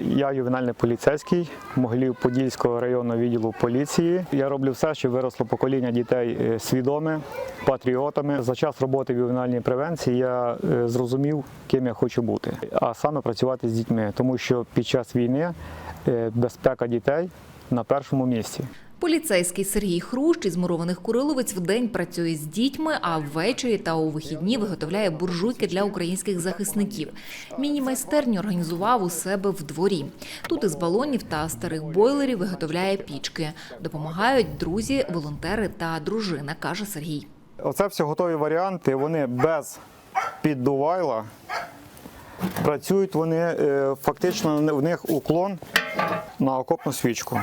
Я ювенальний поліцейський Могилів-Подільського районного відділу поліції. Я роблю все, щоб виросло покоління дітей е, свідоме, патріотами. За час роботи в ювенальній превенції я е, зрозумів, ким я хочу бути, а саме працювати з дітьми, тому що під час війни е, безпека дітей на першому місці. Поліцейський Сергій Хрущ із мурованих Куриловець вдень працює з дітьми, а ввечері та у вихідні виготовляє буржуйки для українських захисників. Міні-майстерню організував у себе в дворі. Тут із балонів та старих бойлерів виготовляє пічки. Допомагають друзі, волонтери та дружина, каже Сергій. Оце все готові варіанти. Вони без піддувайла. Працюють вони е, фактично в них уклон на окопну свічку.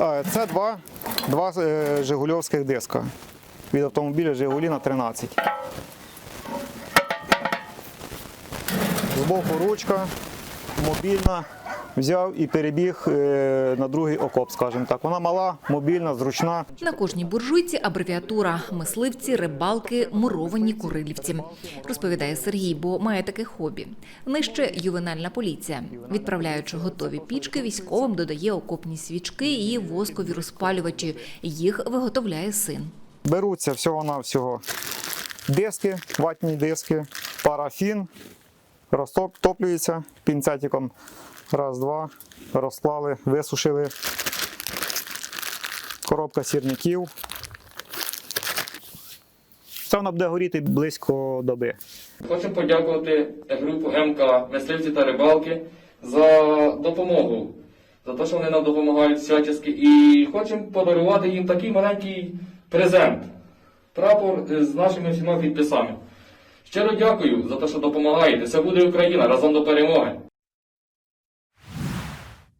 А, Це два, два е, жигульовських диска від автомобіля Жигулі на 13. Збоку ручка, мобільна. Взяв і перебіг е, на другий окоп, скажімо так. Вона мала, мобільна, зручна. На кожній буржуйці абревіатура мисливці, рибалки, муровані курилівці, розповідає Сергій, бо має таке хобі. Нижче ювенальна поліція. Відправляючи готові пічки, військовим додає окопні свічки і воскові розпалювачі. Їх виготовляє син. Беруться всього-навсього диски, ватні диски, парафін, розтоплюється пінцетиком. Раз, два, розклали, висушили. Коробка сірників. Це вона буде горіти близько доби. Хочу подякувати групу МК Мисливці та рибалки за допомогу, за те, що вони нам допомагають всячески. І хочемо подарувати їм такий маленький презент. Прапор з нашими всіма підписами. Щиро дякую за те, що допомагаєте. Це буде Україна разом до перемоги.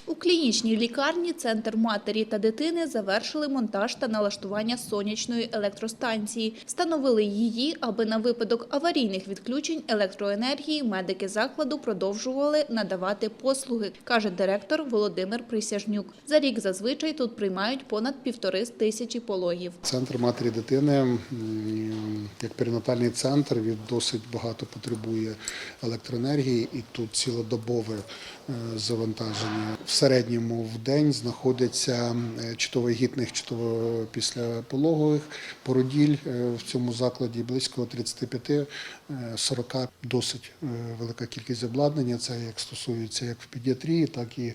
У клінічній лікарні Центр матері та дитини завершили монтаж та налаштування сонячної електростанції. Встановили її, аби на випадок аварійних відключень електроенергії медики закладу продовжували надавати послуги, каже директор Володимир Присяжнюк. За рік зазвичай тут приймають понад півтори тисячі пологів. Центр матері дитини як перинатальний центр він досить багато потребує електроенергії, і тут цілодобове завантаження. В середньому в день знаходиться е, чи то вагітних, чи то післяпологових породіль е, в цьому закладі близько 35-40 досить е, велика кількість обладнання. Це як стосується як в педіатрії, так і е,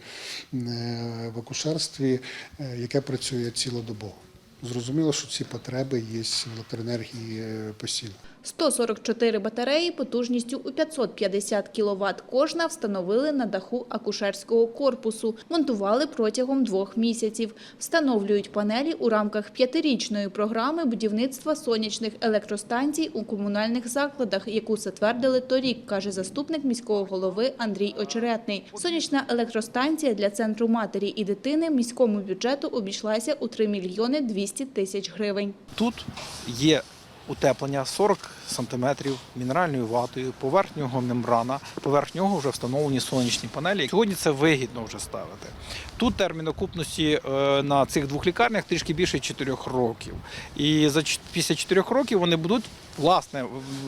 в акушерстві, е, яке працює цілодобово. Зрозуміло, що ці потреби є в електроенергії е, постійно. 144 батареї потужністю у 550 кВт кожна встановили на даху акушерського корпусу. Монтували протягом двох місяців. Встановлюють панелі у рамках п'ятирічної програми будівництва сонячних електростанцій у комунальних закладах, яку затвердили торік, каже заступник міського голови Андрій Очеретний. Сонячна електростанція для центру матері і дитини міському бюджету обійшлася у 3 мільйони 200 тисяч гривень. Тут є утеплення 40 см мінеральною ватою, поверх нього мембрана, поверх нього вже встановлені сонячні панелі. Сьогодні це вигідно вже ставити. Тут термін окупності е, на цих двох лікарнях трішки більше 4 років. І за після 4 років вони будуть власне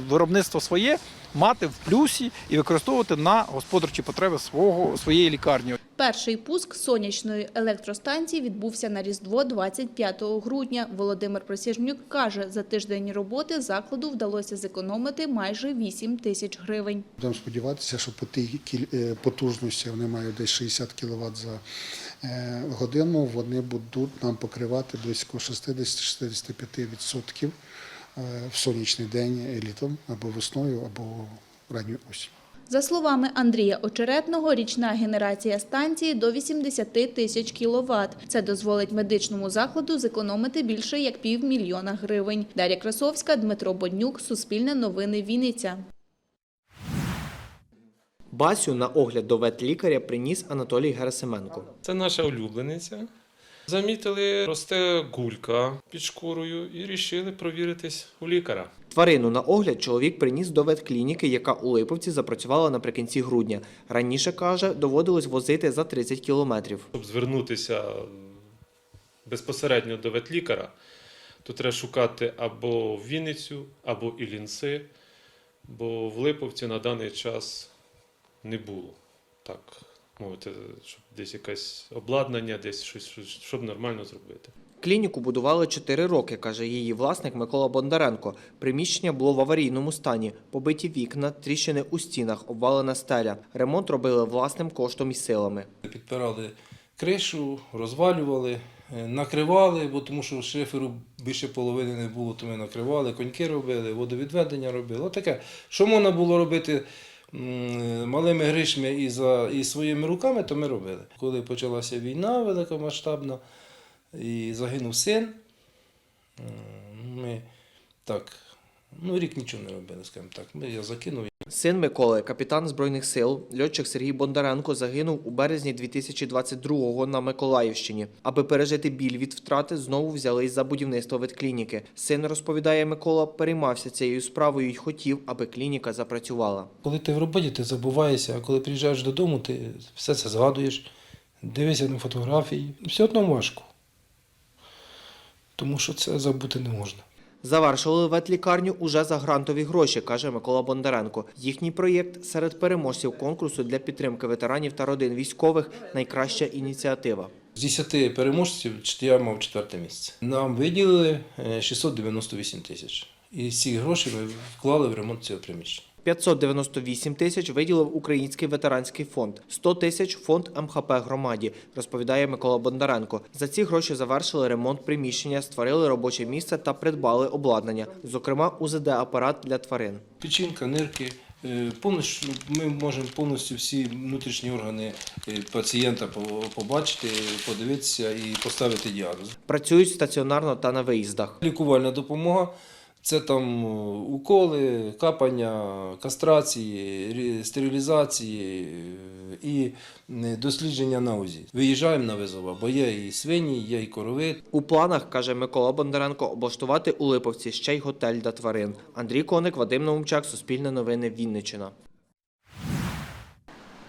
виробництво своє мати в плюсі і використовувати на господарчі потреби свого своєї лікарні. Перший пуск сонячної електростанції відбувся на Різдво 25 грудня. Володимир Присяжнюк каже, за тиждень роботи закладу вдалося зекономити майже 8 тисяч гривень. Будемо сподіватися, що по тій е, потужності вони мають десь 60 кВт за е, годину. Вони будуть нам покривати близько 60-65% е, в сонячний день літом або весною, або ранньою осінь. За словами Андрія Очеретного, річна генерація станції до 80 тисяч кіловат. Це дозволить медичному закладу зекономити більше як півмільйона гривень. Дар'я Красовська, Дмитро Боднюк, Суспільне новини Вінниця. Басю на огляд до ветлікаря приніс Анатолій Герасименко. Це наша улюблениця. Замітили, росте гулька під шкурою і рішили провіритись у лікаря. Тварину на огляд чоловік приніс до ветклініки, яка у Липовці запрацювала наприкінці грудня. Раніше, каже, доводилось возити за 30 кілометрів. Щоб звернутися безпосередньо до ветлікаря, то треба шукати або Вінницю, або Іллінси, бо в Липовці на даний час не було. Так, мовити, щоб десь якесь обладнання, десь щось, щоб нормально зробити. Клініку будували 4 роки, каже її власник Микола Бондаренко. Приміщення було в аварійному стані. Побиті вікна, тріщини у стінах, обвалена стеля. Ремонт робили власним коштом і силами. Підпирали кришу, розвалювали, е, накривали, бо тому що шиферу більше половини не було, то ми накривали, коньки робили, водовідведення робили. Отаке. Що можна було робити малими гришми і, за, і своїми руками, то ми робили. Коли почалася війна великомасштабна, і загинув син, ми так, ну рік нічого не робили, скажімо так. Ми, я закинув. Син Миколи, капітан Збройних сил, льотчик Сергій Бондаренко загинув у березні 2022-го на Миколаївщині. Аби пережити біль від втрати, знову взялись за будівництво ветклініки. Син розповідає Микола, переймався цією справою і хотів, аби клініка запрацювала. Коли ти в роботі, ти забуваєшся, а коли приїжджаєш додому, ти все це згадуєш, дивишся на фотографії. Все одно важко. Тому що це забути не можна. Завершили ветлікарню уже за грантові гроші, каже Микола Бондаренко. Їхній проєкт серед переможців конкурсу для підтримки ветеранів та родин військових найкраща ініціатива. З 10 переможців я мав четверте місце. Нам виділили е, 698 тисяч. І ці гроші ми вклали в ремонт цього приміщення. 598 тисяч виділив Український ветеранський фонд, 100 тисяч фонд МХП громаді, розповідає Микола Бондаренко. За ці гроші завершили ремонт приміщення, створили робоче місце та придбали обладнання, зокрема УЗД-апарат для тварин. Печінка, нирки. е, Повністю ми можемо повністю всі внутрішні органи е, пацієнта побачити, подивитися і поставити діагноз. Працюють стаціонарно та на виїздах. Лікувальна допомога це там е, уколи, капання, кастрації, стерилізації е, і е, дослідження на УЗІ. Виїжджаємо на визова, бо є і свині, є і корови. У планах, каже Микола Бондаренко, облаштувати у Липовці ще й готель для тварин. Андрій Коник, Вадим Наумчак, Суспільне новини, Вінниччина.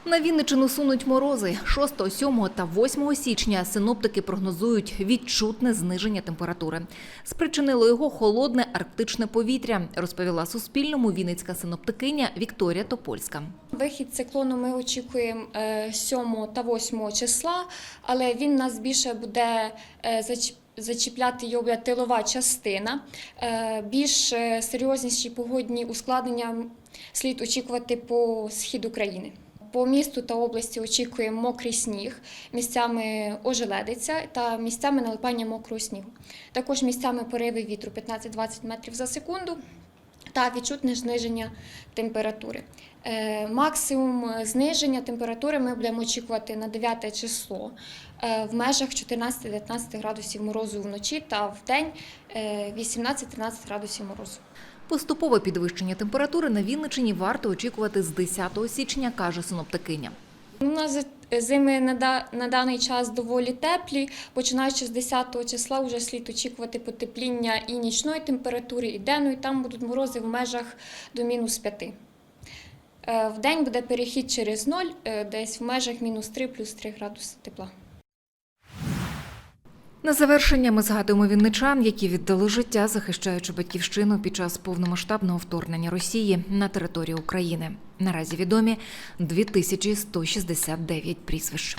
На Вінничину сунуть морози. 6, 7 та 8 січня синоптики прогнозують відчутне зниження температури. Спричинило його холодне арктичне повітря, розповіла Суспільному вінницька синоптикиня Вікторія Топольська. Вихід циклону ми очікуємо е, 7 та 8 числа, але він нас більше буде е, зач- зачіпляти його тилова частина. Е, Більш е, серйозніші погодні ускладнення слід очікувати по східу країни. По місту та області очікуємо мокрий сніг, місцями ожеледиця та місцями налипання мокрого снігу. Також місцями пориви вітру 15-20 метрів за секунду та відчутне зниження температури. Е, Максимум зниження температури ми будемо очікувати на 9 число е, в межах 14-19 градусів морозу вночі та в день е, 18-13 градусів морозу. Поступове підвищення температури на Вінничині варто очікувати з 10 січня, каже синоптикиня. У нас зими на, даний час доволі теплі. Починаючи з 10 числа, вже слід очікувати потепління і нічної температури, і денної. Там будуть морози в межах до мінус 5. Е, В день буде перехід через 0, е, десь в межах мінус 3 плюс 3 градуси тепла. На завершення ми згадуємо вінничан, які віддали життя, захищаючи батьківщину під час повномасштабного вторгнення Росії на територію України. Наразі відомі 2169 прізвищ.